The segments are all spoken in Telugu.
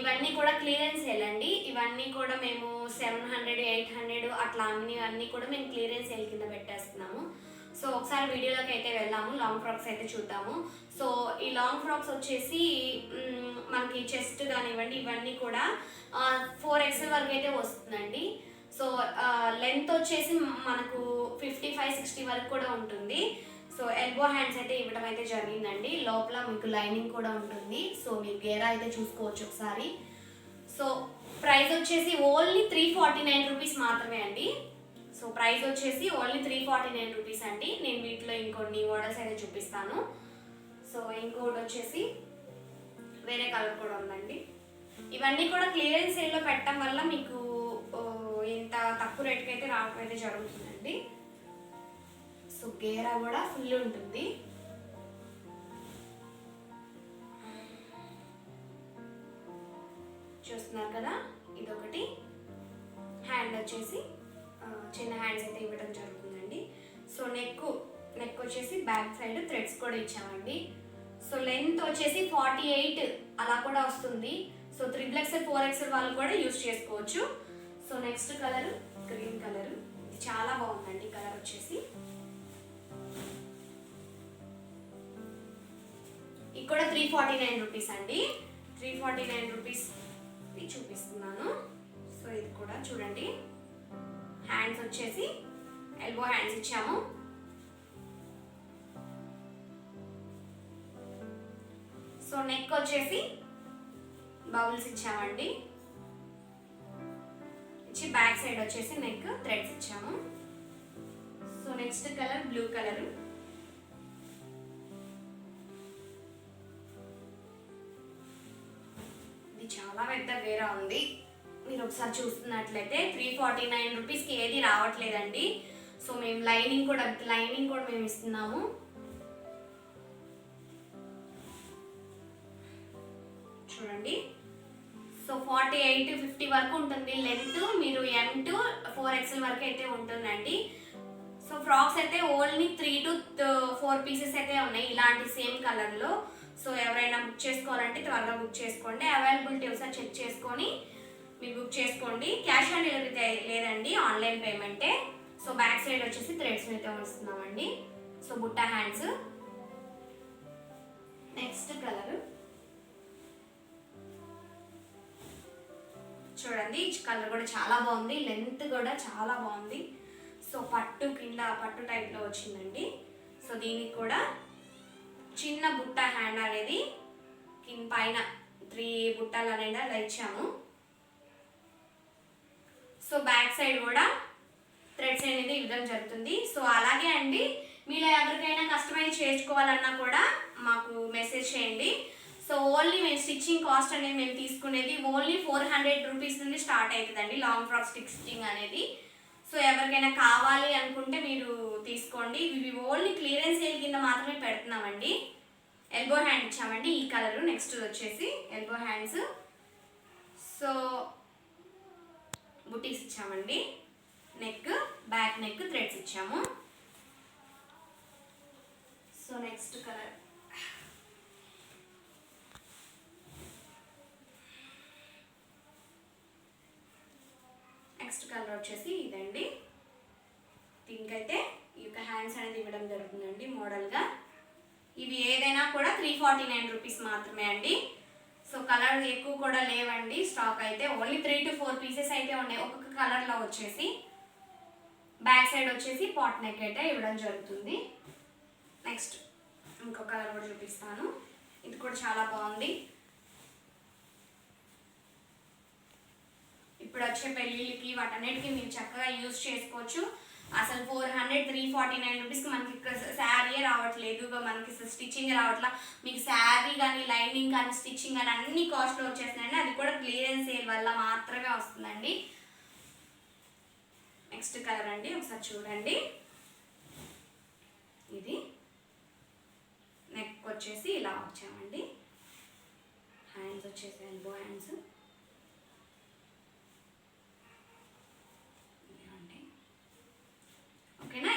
ఇవన్నీ కూడా క్లియరెన్స్ వెళ్ళండి అండి ఇవన్నీ కూడా మేము సెవెన్ హండ్రెడ్ ఎయిట్ హండ్రెడ్ అట్లా అన్ని అన్నీ కూడా మేము క్లియరెన్స్ సేల్ కింద పెట్టేస్తున్నాము. సో ఒకసారి వీడియోలోకి అయితే వెళ్దాము. లాంగ్ ఫ్రాక్స్ అయితే చూద్దాము. సో ఈ లాంగ్ ఫ్రాక్స్ వచ్చేసి మనకి చెస్ట్ కానివ్వండి ఇవన్నీ కూడా ఫోర్ ఎక్స్ఎల్ వరకు అయితే వస్తుందండి. సో లెంత్ వచ్చేసి మనకు ఫిఫ్టీ ఫైవ్ సిక్స్టీ వరకు కూడా ఉంటుంది. సో ఎల్బో హ్యాండ్స్ అయితే ఇవ్వడం అయితే జరిగిందండి. లోపల మీకు లైనింగ్ కూడా ఉంటుంది. సో మీరు గేరా అయితే చూసుకోవచ్చు ఒకసారి. సో ప్రైస్ వచ్చేసి only three forty nine rupees మాత్రమే అండి. సో ప్రైస్ వచ్చేసి only three forty nine rupees అండి. నేను వీటిలో ఇంకొన్ని మోడల్స్ అయితే చూపిస్తాను. సో ఇంకోటి వచ్చేసి వేరే కలర్ కూడా ఉందండి. ఇవన్నీ కూడా క్లియరెన్స్ సేల్లో పెట్టడం వల్ల మీకు ఇంత తక్కువ రేట్కి అయితే రావడం అయితే జరుగుతుందండి. సో గేరా కూడా ఫుల్ ఉంటుంది. చూస్తున్నారు కదా? ఇదొకటి. హ్యాండ్ వచ్చేసి చిన్న హ్యాండ్స్ అయితే ఇవ్వడం జరుగుతుందండి. సో నెక్ నెక్ వచ్చేసి బ్యాక్ సైడ్ థ్రెడ్స్ కూడా ఇచ్చామండి. సో లెంత్ వచ్చేసి ఫార్టీ ఎయిట్ అలా కూడా వస్తుంది. So triple XL four XL వాళ్ళు కూడా యూస్ చేసుకోవచ్చు. So next colour green colour ఇది చాలా బాగుందండి కలర్ వచ్చేసి. ఇక్కడ త్రీ ఫార్టీ నైన్ రూపీస్ అండి. త్రీ ఫార్టీ నైన్ రూపీస్ చూపిస్తున్నాను. సో ఇది కూడా చూడండి. హ్యాండ్స్ వచ్చేసి ఎల్బో హ్యాండ్స్ ఇచ్చాము. సో నెక్ వచ్చేసి బౌల్స్ ఇచ్చామండి. ఇచ్చి బ్యాక్ సైడ్ వచ్చేసి నెక్ థ్రెడ్స్ ఇచ్చాము. So next colour blue colour చాలా పెద్ద వేరా ఉంది. మీరు ఒకసారి చూస్తున్నట్లయితే త్రీ ఫార్టీ నైన్ రూపీస్కి ఏది రావట్లేదండి. సో మేము లైనింగ్ కూడా లైనింగ్ కూడా మేము ఇస్తున్నాము. చూడండి. సో ఫార్టీ ఎయిట్ ఫిఫ్టీ వరకు ఉంటుంది. లెంత్ మీరు ఎం టు ఫోర్ ఎక్స్ఎల్ వరకు అయితే ఉంటుందండి. సో ఫ్రాక్స్ అయితే only three to four pieces అయితే ఉన్నాయి. ఇలాంటి సేమ్ కలర్లో. సో ఎవరైనా బుక్ చేసుకోవాలంటే త్వరగా బుక్ చేసుకోండి. అవైలబిలిటీ ఒకసారి చెక్ చేసుకొని మీరు బుక్ చేసుకోండి. క్యాష్ ఆన్ డెలివరీ లేదండి ఆన్లైన్ పేమెంటే. సో బ్యాక్ సైడ్ వచ్చేసి థ్రెడ్స్ అయితే వస్తున్నామండి సో బుట్ట హ్యాండ్స్. Next colour. చూడండి కలర్ కూడా చాలా బాగుంది. లెంత్ కూడా చాలా బాగుంది. సో పట్టు కింద పట్టు టైప్లో వచ్చిందండి. సో దీనికి కూడా చిన్న బుట్ట హ్యాండ్ అనేది కింద పైన త్రీ బుట్టలు అనేది అలా ఇచ్చాము. సో బ్యాక్ సైడ్ కూడా థ్రెడ్స్ అనేది ఇవ్వడం జరుగుతుంది. సో అలాగే అండి మీలో ఎవరికైనా కస్టమైజ్ చేసుకోవాలన్నా కూడా మాకు మెసేజ్ చేయండి. సో ఓన్లీ మేము స్టిచ్చింగ్ కాస్ట్ అనేది మేము తీసుకునేది ఓన్లీ ఫోర్ హండ్రెడ్ రూపీస్ నుండి స్టార్ట్ అవుతుందండి లాంగ్ ఫ్రాక్ స్టిచ్చింగ్ అనేది. సో ఎవరికైనా కావాలి అనుకుంటే మీరు తీసుకోండి. ఇవి ఓన్లీ క్లియరెన్స్ సేల్ కింద మాత్రమే పెడుతున్నామండి. ఎల్బో హ్యాండ్ ఇచ్చామండి. ఈ కలరు. నెక్స్ట్ వచ్చేసి ఎల్బో హ్యాండ్స్ సో బుటీస్ ఇచ్చామండి. నెక్ బ్యాక్ నెక్ థ్రెడ్స్ ఇచ్చాము. So next colour. Next colour వచ్చేసి ఇదండి. పింక్ అయితే ఈ యొక్క హ్యాండ్స్ అనేది ఇవ్వడం జరుగుతుందండి మోడల్గా. ఇవి ఏదైనా కూడా త్రీ ఫార్టీ నైన్ రూపీస్ మాత్రమే అండి. సో కలర్ ఎక్కువ కూడా లేవండి. స్టాక్ అయితే only three to four pieces అయితే ఉన్నాయి. ఒక్కొక్క కలర్లో వచ్చేసి. బ్యాక్ సైడ్ వచ్చేసి పాట్ నెక్ అయితే ఇవ్వడం జరుగుతుంది. నెక్స్ట్ ఇంకో కలర్ కూడా చూపిస్తాను. ఇది కూడా చాలా బాగుంది. ఇప్పుడు వచ్చే పెళ్ళిళ్ళకి వాటన్నిటికీ మీరు చక్కగా యూజ్ చేసుకోవచ్చు. అసలు four hundred three forty nine రూపీస్కి మనకి శారీ రావట్లేదు. ఇక మనకి స్టిచ్చింగ్ రావట్లా. మీకు శారీ కానీ లైనింగ్ కానీ స్టిచ్చింగ్ కానీ అన్ని కాస్ట్లో వచ్చేస్తున్నాయండి. అది కూడా క్లియరెన్స్ సేల్ వల్ల మాత్రమే వస్తుందండి. నెక్స్ట్ కలర్ అండి. ఒకసారి చూడండి. ఇది నెక్ వచ్చేసి ఇలా వచ్చామండి. హ్యాండ్స్ వచ్చేసి ఎల్బో హ్యాండ్స్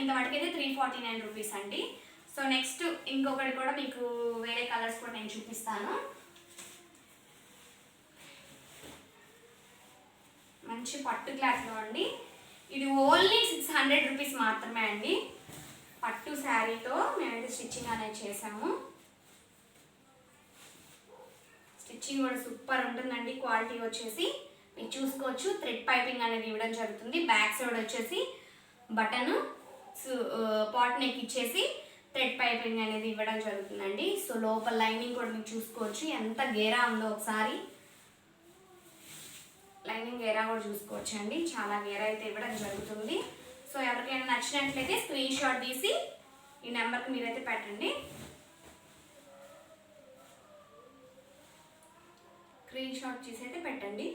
ఇంత వాడికి అయితే త్రీ ఫార్టీ నైన్ రూపీస్ అండి. సో నెక్స్ట్ ఇంకొకటి కూడా మీకు వేరే కలర్స్ కూడా నేను చూపిస్తాను. మంచి పట్టు క్లాత్లో అండి. ఇది ఓన్లీ సిక్స్ హండ్రెడ్ రూపీస్ మాత్రమే అండి. పట్టు శారీతో మేమైతే స్టిచ్చింగ్ అనేది చేసాము. స్టిచ్చింగ్ కూడా సూపర్ ఉంటుందండి. క్వాలిటీ వచ్చేసి మీరు చూసుకోవచ్చు. థ్రెడ్ పైపింగ్ అనేది ఇవ్వడం జరుగుతుంది. బ్యాక్ సైడ్ వచ్చేసి బటను పాట్ నెక్ ఇచ్చేసి థ్రెడ్ పైపింగ్ అనేది ఇవ్వడం జరుగుతుందండి. సో లోపల లైనింగ్ కూడా మీరు చూసుకోవచ్చు. ఎంత గేరా ఉందో ఒకసారి. లైనింగ్ గేరా కూడా చూసుకోవచ్చు అండి చాలా గేరా అయితే ఇవ్వడం జరుగుతుంది. సో ఎవరికైనా నచ్చినట్లయితే స్క్రీన్ షాట్ తీసి ఈ నెంబర్కి మీరైతే పెట్టండి. స్క్రీన్ షాట్ చేసి అయితే పెట్టండి.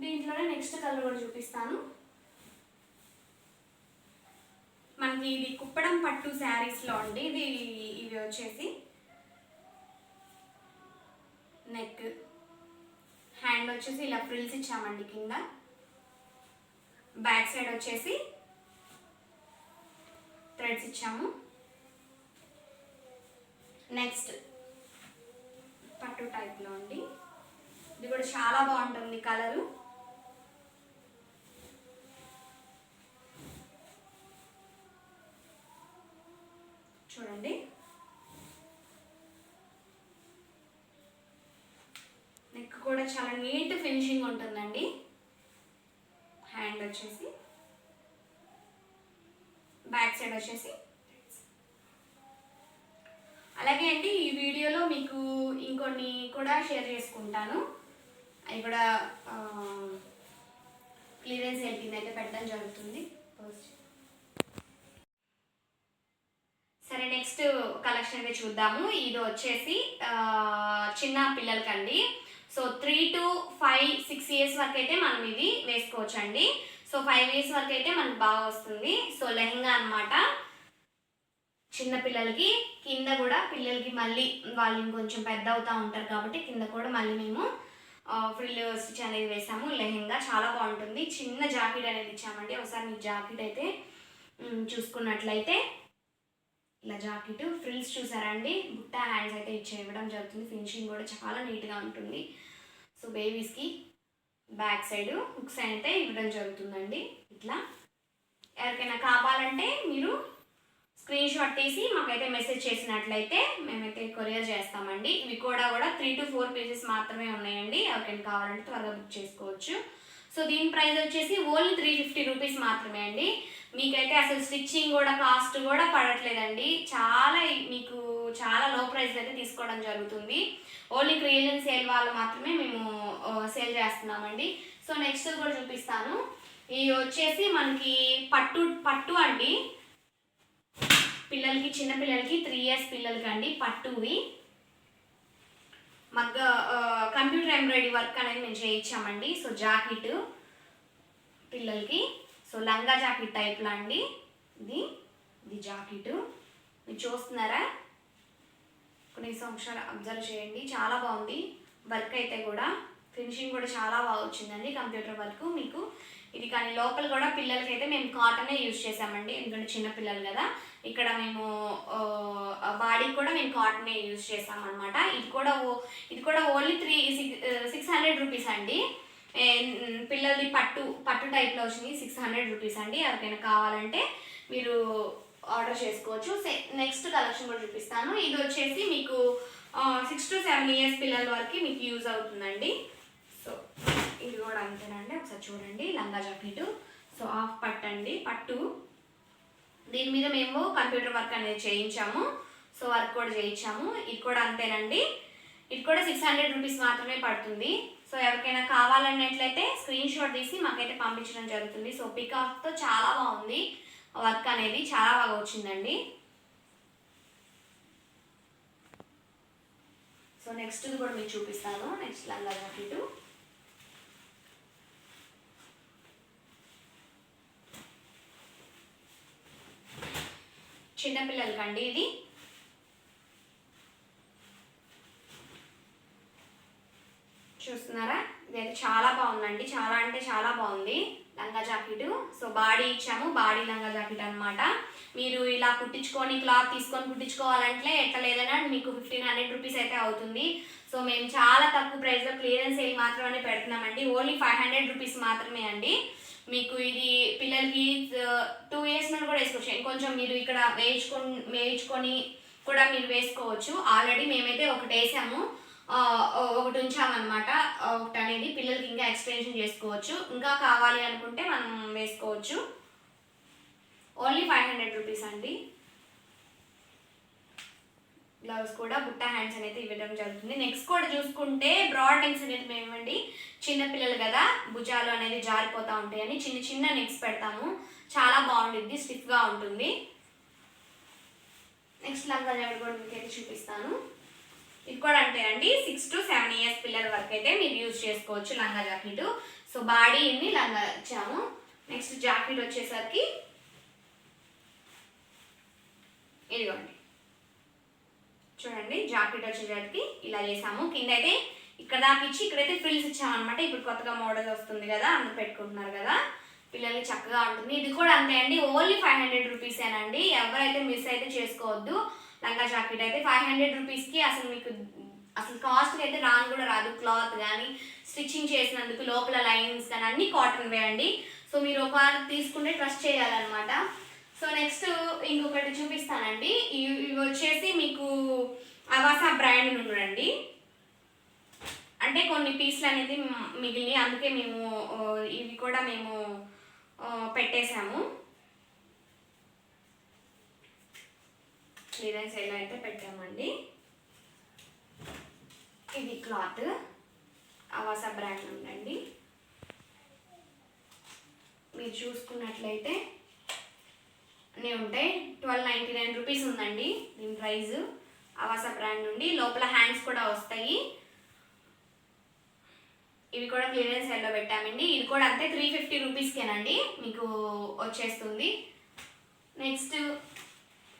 దీంట్లోనే నెక్స్ట్ కలర్ కూడా చూపిస్తాను. మనకి ఇది కుప్పడం పట్టు శారీస్లో అండి. ఇది ఇవి వచ్చేసి నెక్ హ్యాండ్ వచ్చేసి ఇలా ఫ్రిల్స్ ఇచ్చామండి కింద. బ్యాక్ సైడ్ వచ్చేసి థ్రెడ్స్ ఇచ్చాము. నెక్స్ట్ పట్టు టైప్లో అండి. ఇది కూడా చాలా బాగుంటుంది కలరు చూడండి. నెక్ కూడా చాలా నీట్ ఫినిషింగ్ ఉంటుందండి. హ్యాండ్ వచ్చేసి. బ్యాక్ సైడ్ వచ్చేసి. అలాగే అండి ఈ వీడియోలో మీకు ఇంకొన్ని కూడా షేర్ చేసుకుంటాను. అవి కూడా క్లియరెన్స్ హెల్పింగ్ అయితే పెట్టడం జరుగుతుంది. సరే నెక్స్ట్ కలెక్షన్ అయితే చూద్దాము. ఇది వచ్చేసి చిన్న పిల్లలకండి. So three to five six years వరకు అయితే మనం ఇది వేసుకోవచ్చు అండి సో ఫైవ్ ఇయర్స్ వరకు అయితే మనకు బాగా వస్తుంది. సో లెహంగా అన్నమాట. చిన్నపిల్లలకి కింద కూడా పిల్లలకి మళ్ళీ వాళ్ళు ఇంకొంచెం పెద్ద అవుతూ ఉంటారు కాబట్టి కింద కూడా మళ్ళీ మేము ఫ్రిల్ స్టిచ్ అనేది వేసాము. లెహెంగా చాలా బాగుంటుంది. చిన్న జాకెట్ అనేది ఇచ్చామండి. ఒకసారి మీ జాకెట్ అయితే చూసుకున్నట్లయితే. ఇలా జాకెట్ ఫ్రిల్స్ చూసారండి బుట్ట హ్యాండ్స్ అయితే ఇచ్చే ఇవ్వడం జరుగుతుంది. ఫినిషింగ్ కూడా చాలా నీట్గా ఉంటుంది. సో బేబీస్కి బ్యాక్ సైడ్ హుక్స్ అయితే ఇవ్వడం జరుగుతుందండి. ఇట్లా ఎవరికైనా కావాలంటే మీరు స్క్రీన్ షాట్ తీసి మాకైతే మెసేజ్ చేసినట్లయితే మేమైతే కొరియర్ చేస్తామండి. ఇవి కూడా కూడా త్రీ టు ఫోర్ పీసెస్ మాత్రమే ఉన్నాయండి. ఎవరికైనా కావాలంటే త్వరగా బుక్ చేసుకోవచ్చు. సో దీని ప్రైస్ వచ్చేసి ఓన్లీ త్రీ ఫిఫ్టీ రూపీస్ మాత్రమే అండి. మీకైతే అసలు స్టిచ్చింగ్ కూడా కాస్ట్ కూడా పడట్లేదండి. చాలా మీకు చాలా లో ప్రైస్ అయితే తీసుకోవడం జరుగుతుంది. ఓన్లీ క్రియల్ సేల్ వాళ్ళు మాత్రమే మేము సేల్ చేస్తున్నామండి. సో నెక్స్ట్ కూడా చూపిస్తాను. ఇవి వచ్చేసి మనకి పట్టు పట్టు అండి. పిల్లలకి చిన్న పిల్లలకి త్రీ ఇయర్స్ పిల్లలకి అండి పట్టువి. మనకు కంప్యూటర్ ఎంబ్రాయిడరీ వర్క్ అనేది మేము చేయించామండి. సో జాకెట్ పిల్లలకి. సో లంగా జాకెట్ టైప్లా అండి. ఇది ఇది జాకెట్ మీరు చూస్తున్నారా? కొన్ని సంవత్సరాలు అబ్జర్వ్ చేయండి. చాలా బాగుంది. వర్క్ అయితే కూడా. ఫినిషింగ్ కూడా చాలా బాగా వచ్చిందండి కంప్యూటర్ వర్క్ మీకు ఇది కానీ లోపల కూడా పిల్లలకి అయితే మేము కాటనే యూజ్ చేసామండి ఎందుకంటే చిన్న పిల్లలు కదా. ఇక్కడ మేము బాడీకి కూడా మేము కాటనే యూజ్ చేసామన్నమాట ఇది కూడా ఓ- ఇది కూడా only three six hundred rupees అండి. పిల్లలది పట్టు పట్టు టైప్లో వచ్చింది సిక్స్ హండ్రెడ్ రూపీస్ అండి. ఎవరికైనా కావాలంటే మీరు ఆర్డర్ చేసుకోవచ్చు. నెక్స్ట్ కలెక్షన్ కూడా చూపిస్తాను. ఇది వచ్చేసి మీకు సిక్స్ టు సెవెన్ ఇయర్స్ పిల్లల వరకు మీకు యూజ్ అవుతుందండి. ఇది కూడా అంతేనండి ఒకసారి చూడండి లంగా జాకెట్. సో హాఫ్ పట్టు అండి పట్టు. దీని మీద మేము కంప్యూటర్ వర్క్ అనేది చేయించాము. సో వర్క్ కూడా చేయించాము. ఇది కూడా అంతేనండి. ఇది కూడా సిక్స్ హండ్రెడ్ రూపీస్ మాత్రమే పడుతుంది. సో ఎవరికైనా కావాలన్నట్లయితే స్క్రీన్ షాట్ తీసి మాకైతే పంపించడం జరుగుతుంది. సో పికాక్తో చాలా బాగుంది వర్క్ అనేది. చాలా బాగా వచ్చిందండి. సో నెక్స్ట్ కూడా మీకు చూపిస్తాను. నెక్స్ట్ లంగా జాకెట్. చిన్నపిల్లలకండి ఇది. చూస్తున్నారా? ఇదైతే చాలా బాగుందండి. చాలా అంటే చాలా బాగుంది. లంగా జాకెట్. సో బాడీ ఇచ్చాము బాడీ లంగా జాకెట్ అనమాట మీరు ఇలా కుట్టించుకొని క్లాత్ తీసుకొని కుట్టించుకోవాలంటే ఎట్లా లేదన్నా మీకు ఫిఫ్టీన్ హండ్రెడ్ రూపీస్ అయితే అవుతుంది. సో మేము చాలా తక్కువ ప్రైస్లో క్లియరెన్స్ సేల్ మాత్రమే పెడుతున్నామండి. ఓన్లీ ఫైవ్ హండ్రెడ్ రూపీస్ మాత్రమే అండి. మీకు ఇది పిల్లలకి టూ ఇయర్స్ నుండి కూడా వేసుకోవచ్చు. ఇంకొంచెం మీరు ఇక్కడ వేయించుకొని వేయించుకొని కూడా మీరు వేసుకోవచ్చు. ఆల్రెడీ మేమైతే ఒకటి వేసాము. ఒకటి ఉంచామన్నమాట. ఒకటి అనేది పిల్లలకి ఇంకా ఎక్స్టెన్షన్ చేసుకోవచ్చు. ఇంకా కావాలి అనుకుంటే మనం వేసుకోవచ్చు. ఓన్లీ ఫైవ్ హండ్రెడ్ రూపీస్ అండి. బ్లౌజ్ కూడా బుట్ట హ్యాండ్స్ అనేది ఇవ్వడం జరుగుతుంది. నెక్స్ట్ కూడా చూసుకుంటే బ్రాడ్ నెక్స్ అనేది మేము ఇవ్వండి చిన్న పిల్లలు కదా భుజాలు అనేది జారిపోతూ ఉంటాయని చిన్న చిన్న నెక్స్ పెడతాము. చాలా బాగుంటుంది స్టిఫ్గా ఉంటుంది. నెక్స్ట్ లంగా జాకెట్ కూడా మీకు అయితే చూపిస్తాను. ఇది కూడా అంతే అండి సిక్స్ టు సెవెన్ ఇయర్స్ పిల్లల వరకు అయితే మీరు యూజ్ చేసుకోవచ్చు లంగా జాకెట్. సో బాడీని లంగా ఇచ్చాము. నెక్స్ట్ జాకెట్ వచ్చేసరికి ఇదిగోండి. చూడండి జాకెట్ వచ్చేసరికి ఇలా చేసాము. కింద అయితే ఇక్కడ దాకా ఇచ్చి ఇక్కడైతే ఫ్రిల్స్ ఇచ్చామన్నమాట. ఇప్పుడు కొత్తగా మోడల్ వస్తుంది కదా అందరు పెట్టుకుంటున్నారు కదా. పిల్లలకి చక్కగా ఉంటుంది. ఇది కూడా అంతే అండి. ఓన్లీ ఫైవ్ హండ్రెడ్ రూపీసేనండి ఎవరైతే మిస్ అయితే చేసుకోవద్దు. లంగా జాకెట్ అయితే ఫైవ్ హండ్రెడ్ రూపీస్కి అసలు మీకు అసలు కాస్ట్కి అయితే రాను కూడా రాదు క్లాత్ కానీ స్టిచ్చింగ్ చేసినందుకు లోపల లైన్స్ కానీ అన్ని కాటన్ వేయండి సో మీరు ఒక తీసుకుంటే ట్రస్ట్ చేయాలన్నమాట. సో నెక్స్ట్ ఇంకొకటి చూపిస్తానండి. ఇవి ఇవి వచ్చేసి మీకు అవాసా బ్రాండ్ నుండి అంటే కొన్ని పీస్లు అనేది మిగిలినాయి. అందుకే మేము ఇవి కూడా మేము పెట్టేశాము. క్లియరెన్స్ ఎలా అయితే పెట్టామండి. ఇది క్లాత్. అవాసా బ్రాండ్ ఉందండి. మీరు చూసుకున్నట్లయితే అన్నీ ఉంటాయి. ట్వెల్వ్ నైంటీ నైన్ రూపీస్ ఉందండి దీని ప్రైస్. అవాసా బ్రాండ్ నుండి లోపల హ్యాండ్స్ కూడా వస్తాయి. ఇవి కూడా క్లియరెన్స్ ఎల్లో పెట్టామండి. ఇది కూడా అంతే త్రీ ఫిఫ్టీ రూపీస్కేనండి. మీకు వచ్చేస్తుంది. నెక్స్ట్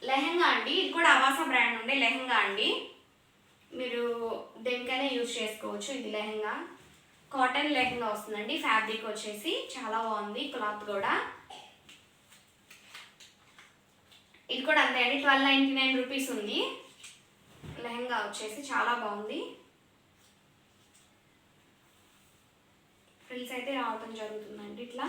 లెహంగా అండి. ఇది కూడా అవాసా బ్రాండ్ ఉండే లెహంగా అండి. మీరు దేనికైనా యూజ్ చేసుకోవచ్చు ఇది లెహంగా. కాటన్ లెహంగా వస్తుందండి. ఫ్యాబ్రిక్ వచ్చేసి చాలా బాగుంది. క్లాత్ కూడా. ఇది కూడా అంతే అండి. ట్వెల్వ్ నైంటీ నైన్ రూపీస్ ఉంది. లెహంగా వచ్చేసి చాలా బాగుంది. ఫ్రిల్స్ అయితే రావటం జరుగుతుందండి ఇట్లా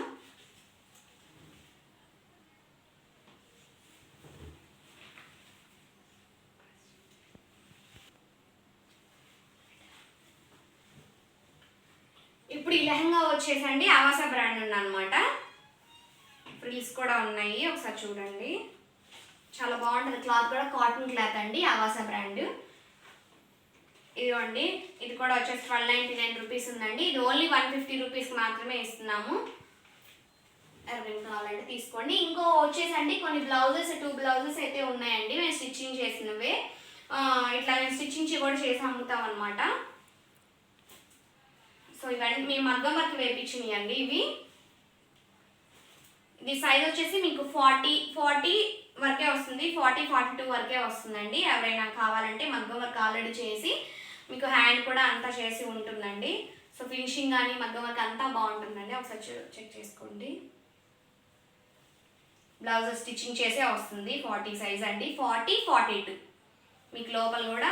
ఇప్పుడు ఈ లెహంగా వచ్చేసండి ఆవాస బ్రాండ్ ఉందన్నమాట. ఫ్రిల్స్ కూడా ఉన్నాయి ఒకసారి చూడండి. చాలా బాగుంటుంది క్లాత్ కూడా కాటన్ క్లాత్ అండి ఆవాస బ్రాండ్. ఇదిగోండి ఇది కూడా వచ్చేసి ట్వెల్వ్ నైంటీ నైన్ రూపీస్ ఉందండి. ఇది ఓన్లీ వన్ ఫిఫ్టీ రూపీస్కి మాత్రమే ఇస్తున్నాము. ఎవరైనా కావాలంటే తీసుకోండి. ఇంకో వచ్చేసండి కొన్ని బ్లౌజెస్ టూ బ్లౌజెస్ అయితే ఉన్నాయండి. మేము స్టిచ్చింగ్ చేసినవే. ఇట్లా మేము స్టిచ్చింగ్ కూడా చేసి అమ్ముతాం అనమాట ఇవన్నీ మీ మగ్గం వర్క్ అండి ఇవి. ఇది సైజ్ వచ్చేసి మీకు ఫార్టీ ఫార్టీ వరకే వస్తుంది. ఫార్టీ ఫార్టీ టూ వరకే వస్తుందండి. ఎవరైనా కావాలంటే మగ్గం వర్క్ ఆల్రెడీ చేసి మీకు హ్యాండ్ కూడా అంతా చేసి ఉంటుందండి. సో ఫినిషింగ్ కానీ మగ్గం వర్క్ అంతా బాగుంటుందండి. ఒకసారి చెక్ చేసుకోండి. బ్లౌజ్ స్టిచ్చింగ్ చేసే వస్తుంది. ఫార్టీ సైజ్ అండి. ఫార్టీ ఫార్టీ టూ మీకు లోపల కూడా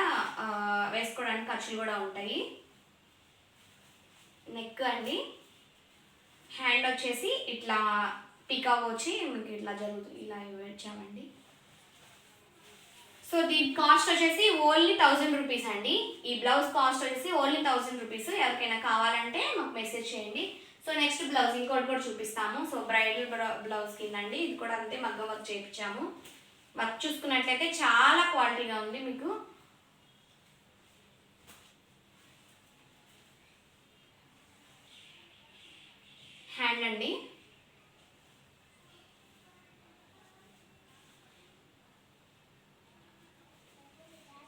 వేసుకోవడానికి ఖర్చులు కూడా ఉంటాయి. నెక్ అండి. హ్యాండ్ వచ్చేసి ఇట్లా పికాక్ వచ్చి మీకు ఇట్లా జరుగుతుంది. ఇలా ఇచ్చామండి సో దీని కాస్ట్ వచ్చేసి ఓన్లీ థౌజండ్ రూపీస్ అండి. ఈ బ్లౌజ్ కాస్ట్ వచ్చేసి ఓన్లీ థౌజండ్ రూపీస్ ఎవరికైనా కావాలంటే మాకు మెసేజ్ చేయండి. సో నెక్స్ట్ బ్లౌజ్ ఇంకోటి కూడా చూపిస్తాము. సో బ్రైడల్ బ్లౌజ్ కిందండి. ఇది కూడా అంతే మగ్గం వర్క్ చేయించాము. వర్క్ చూసుకున్నట్లయితే చాలా క్వాలిటీగా ఉంది మీకు. హ్యాండ్ అండి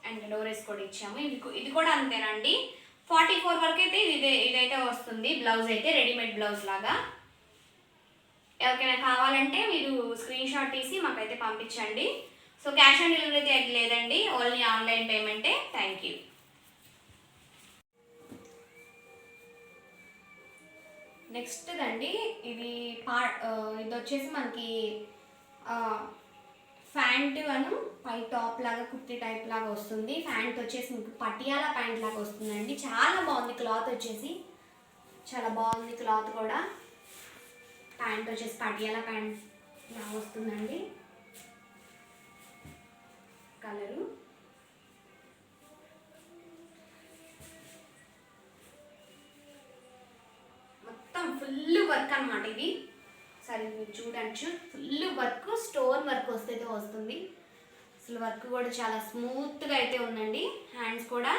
అండ్ డోరేస్ కూడా ఇచ్చాము. ఇది ఇది కూడా అంతేనండి. ఫార్టీ ఫోర్ వరకు అయితే ఇది ఇదైతే వస్తుంది. బ్లౌజ్ అయితే రెడీమేడ్ బ్లౌజ్ లాగా. ఎవరికైనా కావాలంటే మీరు స్క్రీన్ షాట్ తీసి మాకైతే పంపించండి. సో క్యాష్ ఆన్ డెలివరీ అయితే లేదండి. ఓన్లీ ఆన్లైన్ పేమెంటే థ్యాంక్ యూ నెక్స్ట్ అండి ఇది పా ఇది వచ్చేసి మనకి ఫ్యాంట్ అను పై టాప్ లాగా కుర్తి టైప్ లాగా వస్తుంది. ఫ్యాంట్ వచ్చేసి మీకు పటియాల ప్యాంట్ లాగా వస్తుందండి. చాలా బాగుంది క్లాత్ వచ్చేసి చాలా బాగుంది క్లాత్ కూడా. ప్యాంట్ వచ్చేసి పటియాల ప్యాంట్ లాగా వస్తుందండి. కలరు. మొత్తం ఫుల్ వర్క్ అన్నమాట ఇది. సరే మీరు చూడచ్చు ఫుల్ వర్క్ స్టోన్ వర్క్ వస్తే వస్తుంది అసలు వర్క్ కూడా చాలా స్మూత్గా అయితే ఉందండి. హ్యాండ్స్ కూడా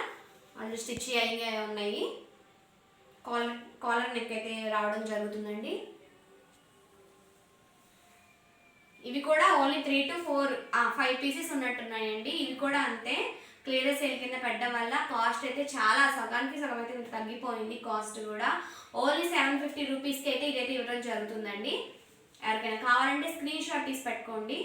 వాళ్ళు స్టిచ్ అయ్యి ఉన్నాయి. కాలర్ కాలర్ నెక్ అయితే రావడం జరుగుతుందండి. ఇవి కూడా only three to four five pieces ఉన్నట్టున్నాయండి. ఇవి కూడా అంతే. క్లియర్ సేల్ కింద పెట్టడం వల్ల కాస్ట్ అయితే చాలా సగానికి సగం అయితే మీకు తగ్గిపోయింది కాస్ట్ కూడా. ఓన్లీ సెవెన్ ఫిఫ్టీ రూపీస్కి అయితే ఇదైతే ఇవ్వడం జరుగుతుందండి. ఎవరికైనా కావాలంటే స్క్రీన్ షాట్ తీసి పెట్టుకోండి.